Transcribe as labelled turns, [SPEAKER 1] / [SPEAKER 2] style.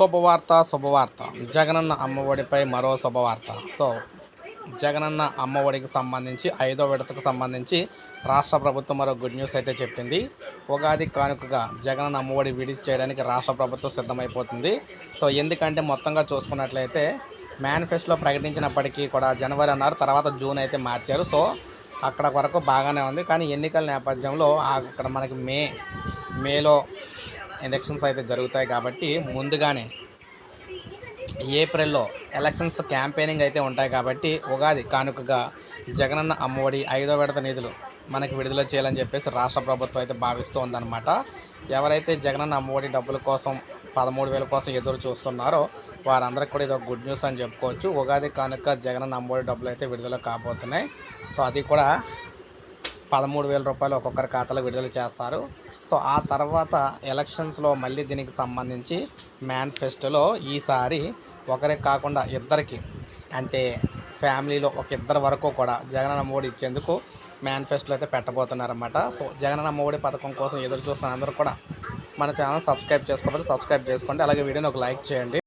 [SPEAKER 1] శుభవార్త శుభవార్త. జగనన్న అమ్మఒడిపై మరో శుభవార్త. సో జగనన్న అమ్మఒడికి సంబంధించి ఐదో విడతకు సంబంధించి రాష్ట్ర ప్రభుత్వం మరో గుడ్ న్యూస్ అయితే చెప్పింది. ఉగాది కానుకగా జగనన్న అమ్మఒడి విడిచి చేయడానికి రాష్ట్ర ప్రభుత్వం సిద్ధమైపోతుంది. సో ఎందుకంటే మొత్తంగా చూసుకున్నట్లయితే మేనిఫెస్టోలో ప్రకటించినప్పటికీ కూడా జనవరి అన్నారు తర్వాత జూన్ అయితే మార్చారు. సో అక్కడ వరకు బాగానే ఉంది. కానీ ఎన్నికల నేపథ్యంలో అక్కడ మనకి మే మేలో ఎలక్షన్స్ అయితే జరుగుతాయి కాబట్టి ముందుగానే ఏప్రిల్లో ఎలక్షన్స్ క్యాంపెయినింగ్ అయితే ఉంటాయి కాబట్టి ఉగాది కానుకగా జగనన్న అమ్మఒడి ఐదో విడత నిధులు మనకి విడుదల చేయాలని చెప్పేసి రాష్ట్ర ప్రభుత్వం అయితే భావిస్తూ ఉందన్నమాట. ఎవరైతే జగనన్న అమ్మఒడి డబ్బుల కోసం పదమూడు వేల కోసం ఎదురు చూస్తున్నారో వారందరికీ కూడా ఇది ఒక గుడ్ న్యూస్ అని చెప్పుకోవచ్చు. ఉగాది కానుక జగనన్న అమ్మఒడి డబ్బులు అయితే విడుదల కాబోతున్నాయి. సో అది కూడా పదమూడు వేల రూపాయలు ఒక్కొక్కరి ఖాతాలో విడుదల చేస్తారు. సో ఆ తర్వాత ఎలక్షన్స్లో మళ్ళీ దీనికి సంబంధించి మేనిఫెస్టోలో ఈసారి ఒకరికి కాకుండా ఇద్దరికి అంటే ఫ్యామిలీలో ఒక ఇద్దరు వరకు కూడా జగనన్న మోడీ ఇచ్చేందుకు మేనిఫెస్టోలో అయితే పెట్టబోతున్నారన్నమాట. సో జగనన్న మోడీ పథకం కోసం ఎదురు చూస్తున్న అందరూ కూడా మన ఛానల్ సబ్స్క్రైబ్ చేసుకోకపోతే సబ్స్క్రైబ్ చేసుకోండి. అలాగే వీడియోని ఒక లైక్ చేయండి.